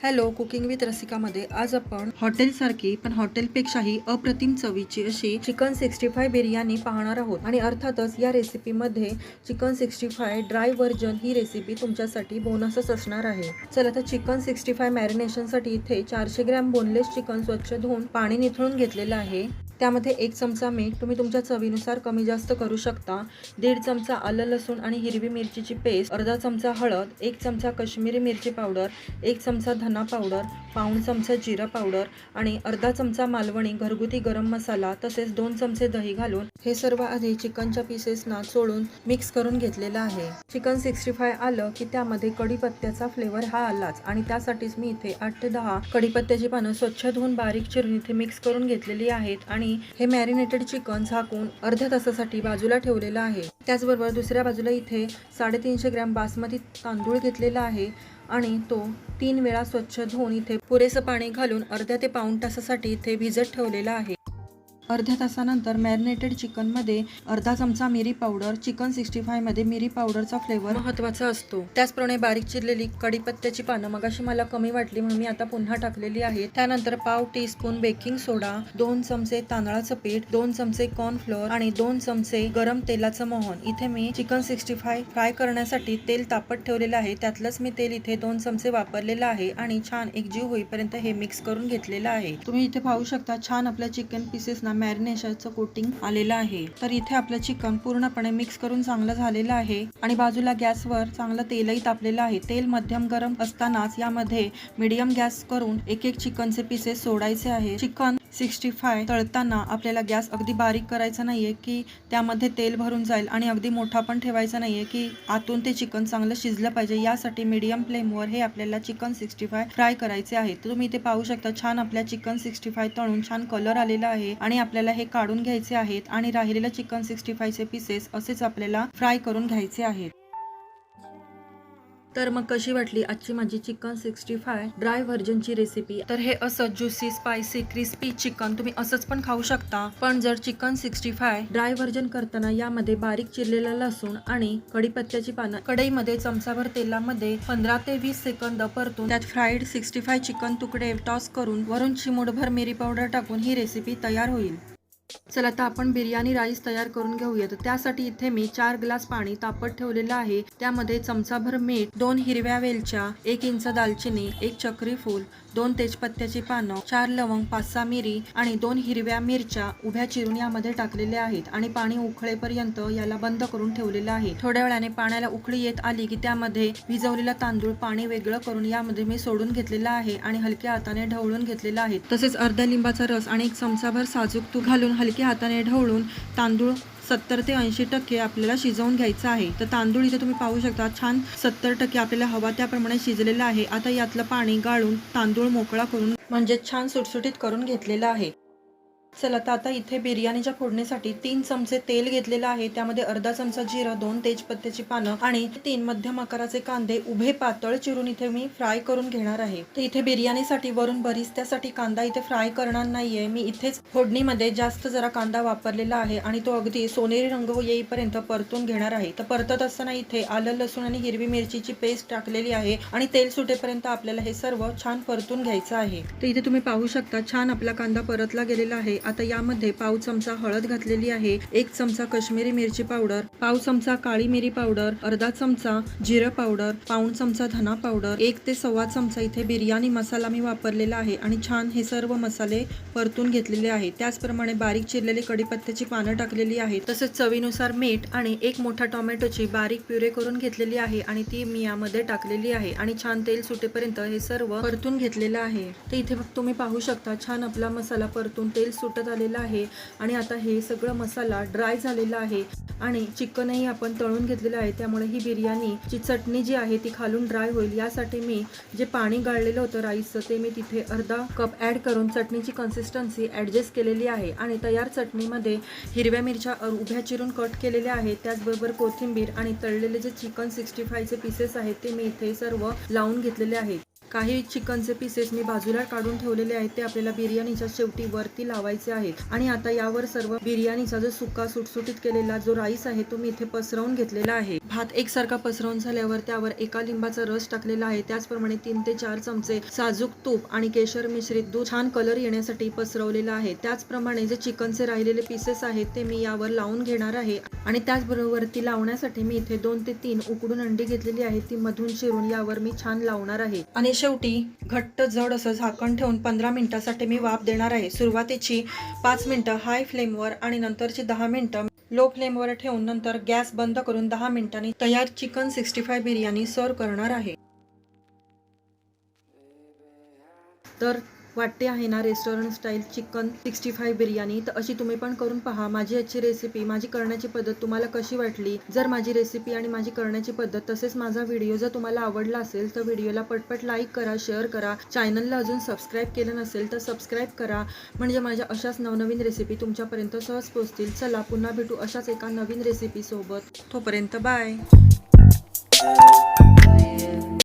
Hello cooking with रसिकामध्ये आज आपण हॉटेलसारखी पण हॉटेलपेक्षाही अप्रतिम चवीची अशी चिकन सिक्स्टी फाय बिर्याणी पाहणार आहोत. आणि अर्थातच या रेसिपीमध्ये chicken sixty five dry version ही रेसिपी तुमच्यासाठी बोनसच असणार आहे. चला तर चिकन सिक्स्टी फाय मॅरिनेशनसाठी इथे चारशे ग्रॅम बोनलेस चिकन स्वच्छ धुवून पाणी निथळून घेतलेलं आहे. त्यामध्ये एक चमचा मीठ तुम्ही तुमच्या चवीनुसार कमी जास्त करू शकता. दीड चमचा आलं लसूण आणि हिरवी मिरचीची पेस्ट अर्धा चमचा हळद एक चमचा काश्मीरी मिरची पावडर एक चमचा धना पावडर पाऊण चमचा जिरा पावडर आणि अर्धा चमचा मालवणी घरगुती गरम मसाला तसेच दोन चमचे दही घालून हे सर्व आधी चिकनच्या पीसेसना सोडून मिक्स करून घेतलेलं आहे. चिकन सिक्स्टी फाय आलं की त्यामध्ये कढीपत्त्याचा फ्लेवर हा आलाच आणि त्यासाठीच मी इथे आठ ते दहा कढीपत्त्याची पानं स्वच्छ धुवून बारीक चिरून इथे मिक्स करून घेतलेली आहेत आणि हे मॅरिनेटेड चिकन झाकून अर्ध्या तासासाठी बाजूला ठेवलेलं आहे. त्याचबरोबर दुसऱ्या बाजूला इथे साडेतीनशे ग्रॅम बासमती तांदूळ घेतलेला आहे आणि तो तीन वेळा स्वच्छ धुवून इथे पुरेसं पाणी घालून अर्ध्या ते पाऊण तासासाठी इथे भिजत ठेवलेला आहे. अर्ध्या तासानंतर मॅरिनेटेड चिकनमध्ये अर्धा चमचा मिरी पावडर चिकन सिक्स्टी फायमध्ये मिरी पावडरचा फ्लेवर महत्त्वाचा असतो. त्याचप्रमाणे बारीक चिरलेली कढीपत्त्याची पानं मगाशी मला कमी वाटली म्हणून मी आता पुन्हा टाकलेली आहे त्यानंतर पाव टी स्पून बेकिंग सोडा दोन चमचे तांदळाचं पीठ दोन चमचे कॉर्नफ्लोअर आणि दोन चमचे गरम तेलाचं मोहन. इथे मी चिकन सिक्स्टी फाय फ्राय करण्यासाठी तेल तापत ठेवलेलं आहे. त्यातलंच मी तेल इथे दोन चमचे वापरलेलं आहे आणि छान एकजीव होईपर्यंत हे मिक्स करून घेतलेलं आहे. तुम्ही इथे पाहू शकता छान आपल्या चिकन पीसेसना मॅरिनेशनचं कोटिंग आलेलं आहे. तर इथे आपलं चिकन पूर्णपणे मिक्स करून चांगलं झालेलं आहे आणि बाजूला गॅसवर चांगलं तेलही तापलेलं आहे. तेल मध्यम गरम असतानाच यामध्ये मीडियम गॅस करून एक एक चिकनचे पीसेस सोडायचे आहे चिकन सिक्स्टी फाय तळताना आपल्याला गॅस अगदी बारीक करायचा नाहीये की त्यामध्ये तेल भरून जाईल आणि अगदी मोठा पण ठेवायचा नाहीये की आतून ते चिकन चांगलं शिजलं पाहिजे. यासाठी मीडियम फ्लेमवर हे आपल्याला चिकन सिक्स्टी फाय फ्राय करायचे आहे. तर तुम्ही इथे पाहू शकता छान आपल्या चिकन सिक्स्टी फाय तळून छान कलर आलेला आहे आणि आपल्याला हे काढून घ्यायचे आहेत आणि राहिलेलं चिकन सिक्स्टी फायचे पीसेस असेच आपल्याला फ्राय करून घ्यायचे आहेत. तर मग कशी वाटली आजची माझी चिकन सिक्स्टी फाय? ड्राय व्हर्जनची रेसिपी तर हे असं ज्युसी स्पायसी क्रिस्पी चिकन तुम्ही असंच पण खाऊ शकता. पण जर chicken sixty five dry version करताना यामध्ये बारीक चिरलेला लसूण आणि कढीपत्त्याची पानं कढईमध्ये चमचाभर तेलामध्ये पंधरा ते वीस सेकंद परतून त्यात फ्राईड सिक्स्टी फाय चिकन तुकडे टॉस करून वरून चिमूटभर मिरी पावडर टाकून ही रेसिपी तयार होईल. चला आता आपण बिर्याणी राईस तयार करून घेऊया तर त्यासाठी इथे मी चार ग्लास पाणी तापत ठेवलेलं आहे. त्यामध्ये चमचाभर मीठ दोन हिरव्या वेलच्या एक इंच दालचिनी एक चक्री फूल दोन तेजपत्त्याची पानं चार लवंग पाच सहा मिरी आणि दोन हिरव्या मिरच्या उभ्या चिरून यामध्ये टाकलेल्या आहेत आणि पाणी उखळेपर्यंत याला बंद करून ठेवलेलं आहे. थोड्या वेळाने पाण्याला उकळी येत आली की त्यामध्ये भिजवलेला तांदूळ पाणी वेगळं करून यामध्ये मी सोडून घेतलेला आहे आणि हलक्या हाताने ढवळून घेतलेला आहे. तसेच अर्धा लिंबाचा रस आणि एक चमचाभर साजूक तूप घालून हलक्या हाताने ढवळून तांदूळ सत्तर ते ऐंशी टक्के आपल्याला शिजवून घ्यायचं आहे. तर तांदूळ इथे तुम्ही पाहू शकता छान सत्तर टक्के आपल्याला हवा त्याप्रमाणे शिजलेलं आहे. आता यातलं पाणी गाळून तांदूळ मोकळा करून म्हणजे छान सुटसुटीत करून घेतलेलं आहे. चला तर आता इथे बिर्याणीच्या फोडणीसाठी तीन चमचे तेल घेतलेलं आहे. त्यामध्ये अर्धा चमचा जिरं दोन तेजपत्त्याची पानं आणि तीन मध्यम आकाराचे कांदे. उभे पातळ चिरून इथे मी फ्राय करून घेणार आहे. तर इथे बिर्याणीसाठी वरून बरीच त्यासाठी कांदा इथे फ्राय करणार नाहीये. मी इथेच फोडणीमध्ये जास्त जरा कांदा वापरलेला आहे आणि तो अगदी सोनेरी रंग येईपर्यंत परतून घेणार आहे. तर परतत असताना इथे आलं लसूण आणि हिरवी मिरचीची पेस्ट टाकलेली आहे आणि तेल सुटेपर्यंत आपल्याला हे सर्व छान परतून घ्यायचं आहे. तर इथे तुम्ही पाहू शकता छान आपला कांदा परतला गेलेला आहे. आता यामध्ये पाव चमचा हळद घातलेली आहे एक चमचा काश्मीरी मिरची पावडर पाव चमचा काळी मिरी पावडर अर्धा चमचा जिरं पावडर पाऊण चमचा धना पावडर एक ते सव्वा चमचा इथे बिर्याणी मसाला मी वापरलेला आहे आणि छान हे सर्व मसाले परतून घेतलेले आहे त्याचप्रमाणे बारीक चिरलेली कडीपत्त्याची पानं टाकलेली आहे तसेच चवीनुसार मीठ आणि एक मोठा टोमॅटोची बारीक प्युरे करून घेतलेली आहे आणि ती मी यामध्ये टाकलेली आहे आणि छान तेल सुटेपर्यंत हे सर्व परतून घेतलेलं आहे. तर इथे तुम्ही पाहू शकता छान आपला मसाला परतून तेल सुटत आलेला आहे आणि आता हे सगळं मसाला ड्राय झालेला आहे आणि चिकनही आपण तळून घेतलेलं आहे. त्यामुळे ही बिर्याणी ची चटणी जी आहे ती खालून ड्राय होईल. यासाठी मी जे पाणी गाळलेलं होतं राईसचं ते मी तिथे अर्धा कप ॲड करून चटणीची कन्सिस्टन्सी ॲडजस्ट केलेली आहे आणि तयार चटणीमध्ये हिरव्या मिरच्या उभ्या चिरून कट केलेल्या आहेत. त्याचबरोबर कोथिंबीर आणि तळलेले जे चिकन सिक्स्टी फायचे पीसेस आहेत ते मी इथे सर्व लावून घेतलेले आहेत. काही चिकनचे पीसेस मी बाजूला काढून ठेवलेले आहेत. ते आपल्याला बिर्याणीच्या शेवटी वरती लावायचे आहेत. आणि आता यावर सर्व बिर्याणीचा जो सुका सुटसुटीत केलेला जो राईस आहे तो मी इथे पसरवून घेतलेला आहे. भात एकसारखा पसरवून झाल्यावर त्यावर एका लिंबाचा रस टाकलेला आहे. त्याचप्रमाणे तीन ते चार चमचे साजूक तूप आणि केशर मिश्रित दूध छान कलर येण्यासाठी पसरवलेला आहे. त्याचप्रमाणे जे चिकनचे राहिलेले पीसेस आहेत ते मी यावर लावून घेणार आहे. आणि त्याचबरोबर ती लावण्यासाठी मी इथे दोन ते तीन उकडून अंडी घेतलेली आहे ती मधून चिरून यावर मी छान लावणार आहे. आणि शेवटी घट्ट जड असं झाकण ठेवून पंधरा मिनिटासाठी मी वाफ देणार आहे. सुरुवातीची पाच मिनिटं हाय फ्लेमवर आणि नंतरची दहा मिनिटं लो फ्लेमवर ठेवून नंतर गॅस बंद करून दहा मिनिटांनी तयार चिकन सिक्स्टी फाय बिर्याणी सर्व करणार आहे. तर वाटते आहे ना restaurant style chicken sixty five biryani? तर अशी तुम्ही पण करून पहा. माझी आजची रेसिपी माझी करण्याची पद्धत तुम्हाला कशी वाटली? जर माझी रेसिपी आणि माझी करण्याची पद्धत तसेच माझा व्हिडिओ जर तुम्हाला आवडला असेल तर व्हिडिओला पटपट लाईक करा शेअर करा. चॅनलला अजून सबस्क्राईब केलं नसेल तर सबस्क्राईब करा. म्हणजे माझ्या अशाच नवनवीन रेसिपी तुमच्यापर्यंत सहज पोहोचतील. चला पुन्हा भेटू अशाच एका नवीन रेसिपीसोबत तोपर्यंत बाय